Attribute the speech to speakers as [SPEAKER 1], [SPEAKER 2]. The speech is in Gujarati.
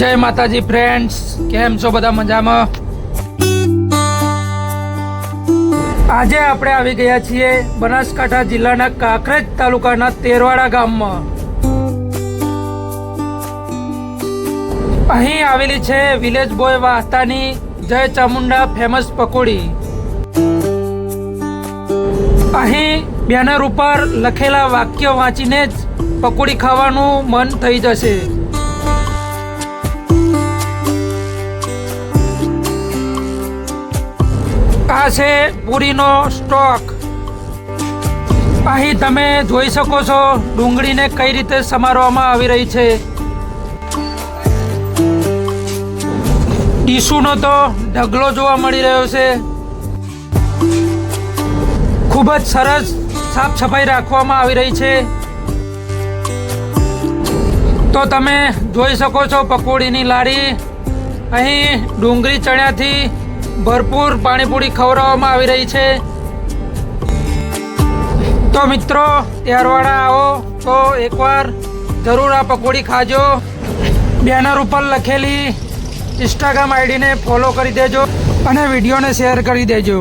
[SPEAKER 1] જય માતાજી ફ્રેન્ડ્સ કેમ છો બધા મજામાં? આજે આપણે આવી ગયા છીએ બનાસકાંઠા જિલ્લાના કાંકરેજ તાલુકાના તેરવાડા ગામમાં. અહીં આવેલી છે વિલેજ બોય વાસ્તાની જય ચામુંડા ફેમસ પકોડી. અહીં બેનર ઉપર લખેલા વાક્ય વાંચીને જ પકોડી ખાવાનું મન થઈ જશે. છે પૂરીનો સ્ટોક. અહીં તમે જોઈ શકો છો ડુંગળીને કઈ રીતે સમારવામાં આવી રહી છે. ટીસુનો તો ઢગલો જોવા મળી રહ્યો છે. ખૂબ જ સરસ સાફ સફાઈ રાખવામાં આવી રહી છે. તો તમે જોઈ શકો છો પકોડીની લારી અહીં ડુંગળી ચણ્યાથી ભરપૂર પાણીપુરી ખવડાવવામાં આવી રહી છે. તો મિત્રો, ત્યારવાળા આવો તો એકવાર જરૂર આ પકોડી ખાજો. બેનર ઉપર લખેલી ઇન્સ્ટાગ્રામ આઈડીને ફોલો કરી દેજો અને વિડીયોને શેર કરી દેજો.